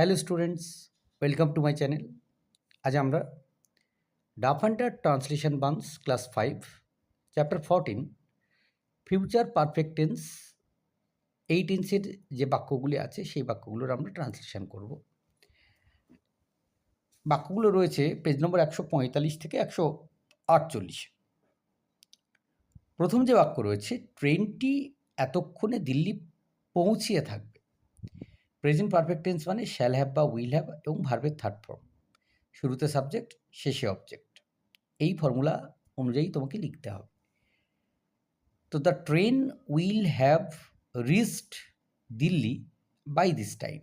Hello students, welcome to my channel. আজ আমরা ডাফান্টার translation buns class five, chapter fourteen, future perfect tense এই টেন্সের যে বাক্যগুলি আছে, সেই বাক্যগুলোর আমরা ট্রান্সলেশন করব। বাক্যগুলো রয়েছে পেজ নম্বর একশো পঁয়তাল্লিশ থেকে একশো আটচল্লিশ। প্রথম যে বাক্য রয়েছে, ট্রেনটি এতক্ষণে দিল্লি পৌঁছিয়ে থাকবে। প্রেজেন্ট পারফেক্ট টেন্স মানে শ্যাল হ্যাভ বা উইল হ্যাভ এবং ভার্বের থার্ড ফর্ম শুরুতে সাবজেক্ট শেষে অবজেক্ট এই ফর্মুলা অনুযায়ী তোমাকে লিখতে হবে। তো the train will have reached Delhi by this time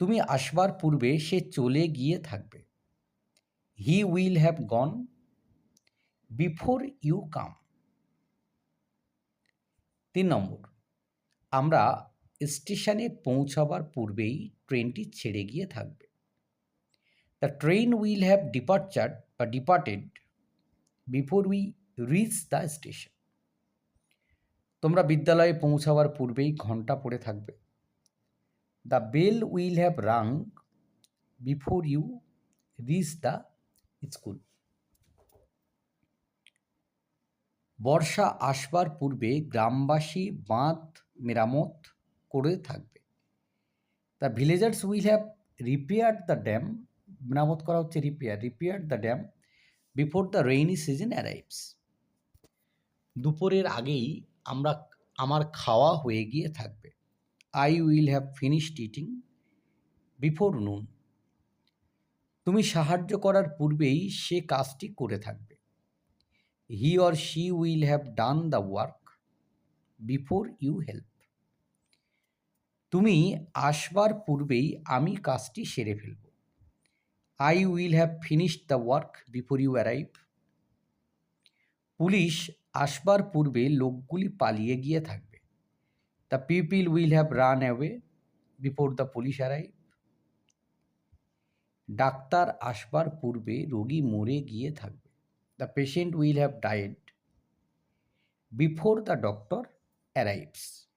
তুমি আসবার পূর্বে সে চলে গিয়ে থাকবে। He will have gone before you come তিন নম্বর, আমরা স্টেশনে পৌঁছাবার পূর্বেই ট্রেনটি ছেড়ে গিয়ে থাকবে। The train will have departure বা departed before we reach the station তোমরা বিদ্যালয়ে পৌঁছাবার পূর্বেই ঘণ্টা পড়ে থাকবে। The bell will have rung before you reach the school বর্ষা আসবার পূর্বে গ্রামবাসী বাঁধ মেরামত করে থাকবে। The villagers will have repair the dam মেরামত করা হচ্ছে repair repair the dam before the rainy season arrives দুপুরের আগেই আমরা আমার খাওয়া হয়ে গিয়ে থাকবে। I will have finished eating before noon তুমি সাহায্য করার পূর্বেই সে কাজটি করে থাকবে। He or she will have done the work before you help তুমি আসবার পূর্বেই আমি কাজটি সেরে ফেলব। I will have finished the work before you arrive police আসবার পূর্বে লোকগুলি পালিয়ে গিয়ে থাকবে। The people will have run away before the police arrive doctor আসবার পূর্বে রোগী মরে গিয়ে থাকবে। The patient will have died before the doctor arrives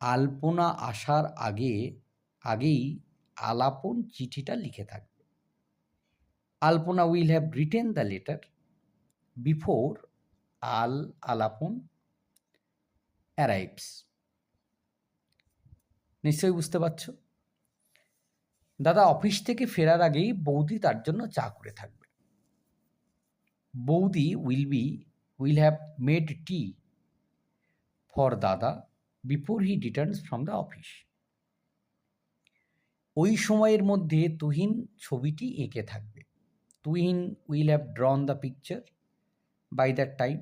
Alpana আসার আগে, আগেই আলাপন চিঠিটা লিখে থাকবে। Alpana will have written the letter before Al Alapan arrives. নিশ্চয়ই বুঝতে পারছ? দাদা, অফিস থেকে ফেরার আগেই বৌদি তার জন্য চা করে থাকবে। বৌদি will be, will have made tea for দাদা। Before he returns from the office ওই সময়ের মধ্যে তুহিন ছবিটি এঁকে থাকবে। Tuhin will have drawn the picture by that time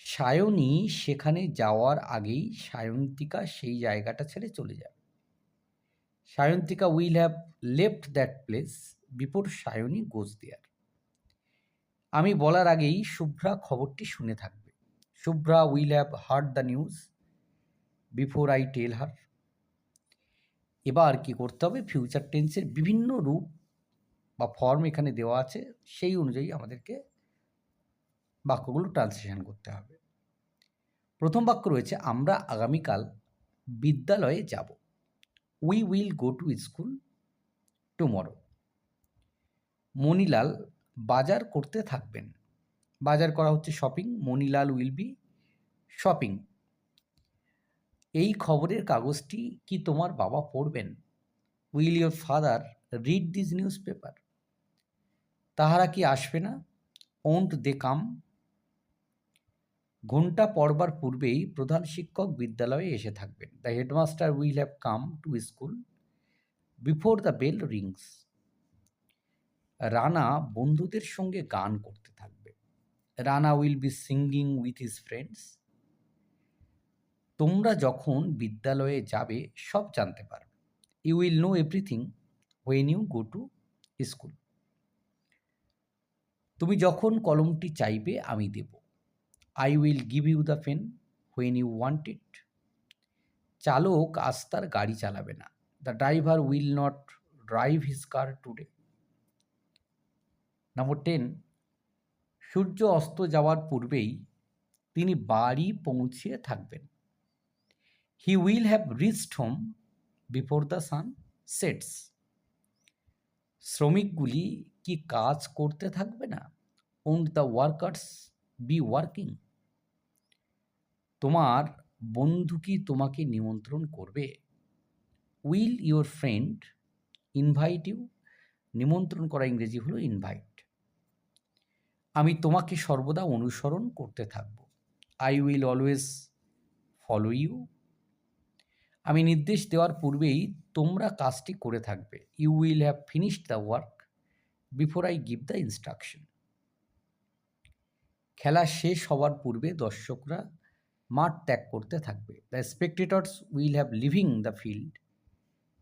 Sayani সেখানে যাওয়ার আগেই সায়ন্তিকা সেই জায়গাটা ছেড়ে চলে যাবে Sayantika will have left that place before Sayani goes there আমি বলার আগেই শুভ্রা খবরটি শুনে থাকবে। Shubhra will have heard the news before I tell her এবার কি করতে হবে? ফিউচার টেন্সের বিভিন্ন রূপ বা ফর্ম এখানে দেওয়া আছে, সেই অনুযায়ী আমাদেরকে বাক্যগুলো ট্রান্সলেশন করতে হবে। প্রথম বাক্য রয়েছে, আমরা আগামীকাল বিদ্যালয়ে যাব। We will go to school tomorrow Manilal বাজার করতে থাকবেন। বাজার করা হচ্ছে shopping Manilal will be shopping এই খবরের কাগজটি কি তোমার বাবা পড়বেন? Will your father read this news paper তাহারা কি আসবে না? ওন্ট দে কাম ঘণ্টা পড়বার পূর্বেই প্রধান শিক্ষক বিদ্যালয়ে এসে থাকবেন। The headmaster will have come to school before the bell rings Rana বন্ধুদের সঙ্গে গান করতে থাকবে। Rana will be singing with his friends. তোমরা যখন বিদ্যালয়ে যাবে, সব জানতে পারবে। You will know everything when you go to school. তুমি যখন কলমটি চাইবে, আমি দেব। I will give you the pen when you want it. চালক আজ তার গাড়ি চালাবে না। The driver will not drive his car today. Number ten সূর্য অস্ত যাওয়ার পূর্বেই তিনি বাড়ি পৌঁছিয়ে থাকবেন। He will have reached home before the sun sets শ্রমিকগুলি কি কাজ করতে থাকবে না? Won't the workers be working তোমার বন্ধু কি তোমাকে নিমন্ত্রণ করবে? Will your friend invite you নিমন্ত্রণ করা ইংরেজি হলো ইনভাইট আমি তোমাকে সর্বদা অনুসরণ করতে থাকব। I will always follow you আমি নির্দেশ দেওয়ার পূর্বেই তোমরা কাজটি করে থাকবে। You will have finished the work before I give the instruction খেলা শেষ হওয়ার পূর্বে দর্শকরা মাঠ ত্যাগ করতে থাকবে। The spectators will have leaving the field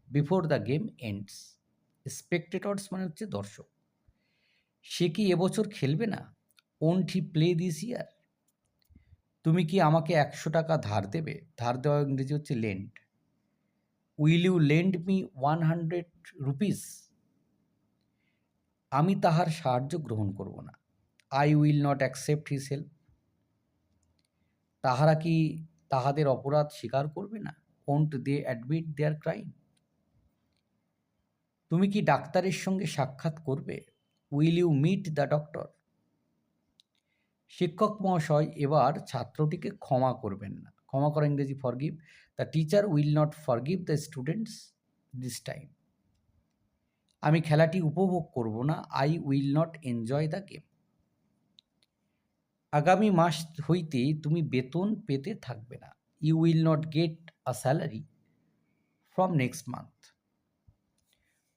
before the game ends spectators মানে হচ্ছে দর্শক। সে কি এবছর খেলবে না? Won't he play this year তুমি কি আমাকে একশো টাকা ধার দেবে? ধার দেওয়া ইংরেজি হচ্ছে lend will you lend me one hundred rupees আমি তাহার সাহায্য গ্রহণ করব না। I will not accept his help তাহারা কি তাহাদের অপরাধ স্বীকার করবে না? Won't they admit their crime তুমি কি ডাক্তারের সঙ্গে সাক্ষাৎ করবে? Will you meet the doctor? শিক্ষক মহাশয়, এবার ছাত্রটিকে ক্ষমা করবেন না। ক্ষমা করা ইংরেজি forgive the teacher will not forgive the students this time আমি খেলাটি উপভোগ করব না। I will not enjoy the game আগামী মাস হইতে তুমি বেতন পেতে থাকবে না। You will not get a salary from next month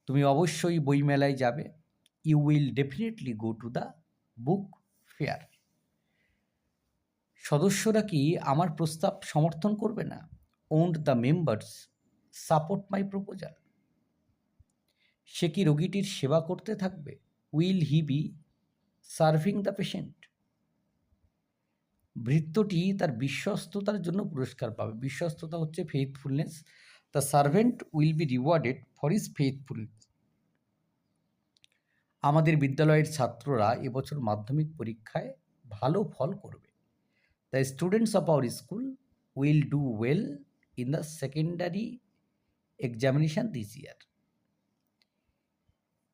তুমি অবশ্যই বইমেলায় যাবে। You will definitely go to the book fair সদস্যরা কি আমার প্রস্তাব সমর্থন করবে না? Won't the members support my proposal সে কি রোগীটির সেবা করতে থাকবে? Will he be serving the patient ভৃত্যটি তার বিশ্বস্ততার জন্য পুরস্কার পাবে। বিশ্বস্ততা হচ্ছে faithfulness the servant will be rewarded for is faithfulness আমাদের বিদ্যালয়ের ছাত্ররা এবছর মাধ্যমিক পরীক্ষায় ভালো ফল করবে। The students of our school will do well in the secondary examination this year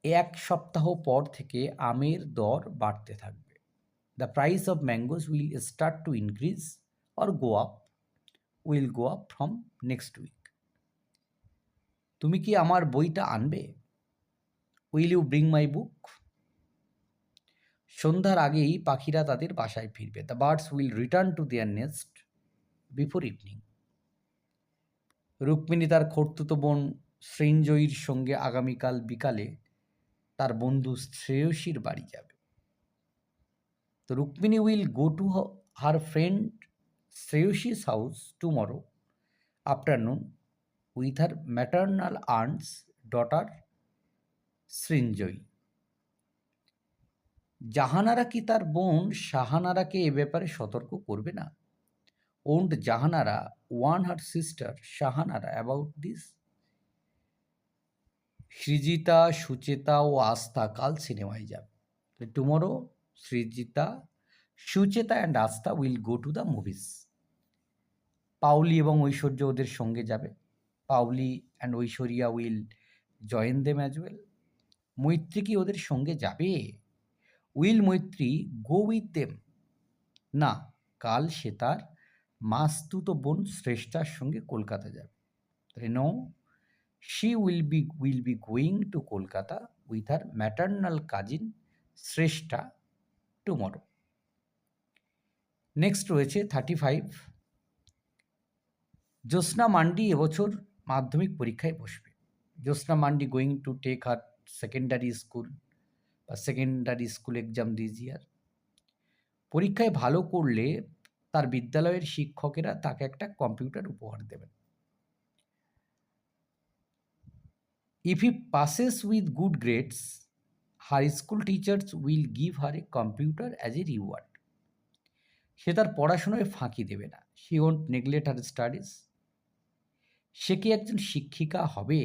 এক সপ্তাহ পর থেকে আমের দর বাড়তে থাকবে। The price of mangoes will start to increase or go up will go up from next week তুমি কি আমার বইটা আনবে? Will you bring my book সন্ধ্যার আগেই পাখিরা তাদের বাসায় ফিরবে। The birds will return to their nest before evening Rukmini তার খর্তুত বোন শ্রেঞ্জয়ীর সঙ্গে আগামীকাল বিকালে তার বন্ধু শ্রেয়সীর বাড়ি যাবে। তো Rukmini will go to her friend Shreyasi's house tomorrow afternoon with her maternal earns daughter Srinjoyee. Jahanara কি তার বোন? শাহানারাকে এ ব্যাপারে সতর্ক করবে না? Won't Jahanara, warn her sister Shahanara about this? Srijita, Sucheta ও আস্থা কাল সিনেমায় যাবে। Tomorrow, Srijita, Sucheta and Astha will go to the movies. Pauli এবং ঐশ্বর্য ওদের সঙ্গে যাবে। Pauli and Aishwarya will join them as well. Maitri কি ওদের সঙ্গে যাবে? উইল মৈত্রী, গো উইথ দেম। না, কাল সে তার মাস্তুত বোন শ্রেষ্ঠার সঙ্গে কলকাতা যাবে। No she will be will be going to Kolkata with her maternal cousin Shreshtha tomorrow next রয়েছে থার্টি ফাইভ জ্যোৎস্না মান্ডি এবছর মাধ্যমিক পরীক্ষায় বসবে। Jyotsna Mandi going to take her secondary school বা secondary school exam this year পরীক্ষায় ভালো করলে তার বিদ্যালয়ের শিক্ষকেরা তাকে একটা কম্পিউটার উপহার দেবেন। If he passes with good grades her school teachers will give her a computer as a reward সে তার পড়াশোনায় ফাঁকি দেবে না she won't neglect her studies সে কি একজন শিক্ষিকা হবে?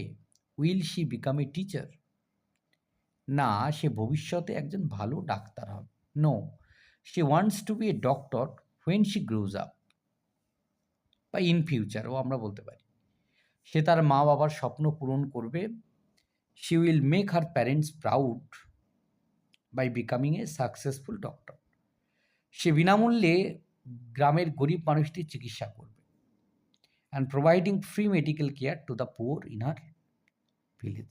Will she become a teacher না, সে ভবিষ্যতে একজন ভালো ডাক্তার হবে। No she wants to be a doctor when she grows up বা ইন ফিউচারও আমরা বলতে পারি। সে তার মা বাবার স্বপ্ন পূরণ করবে। She will make her parents proud by becoming a successful doctor সে বিনামূল্যে গ্রামের গরিব মানুষটির চিকিৎসা করবে and providing free medical care to the poor in her village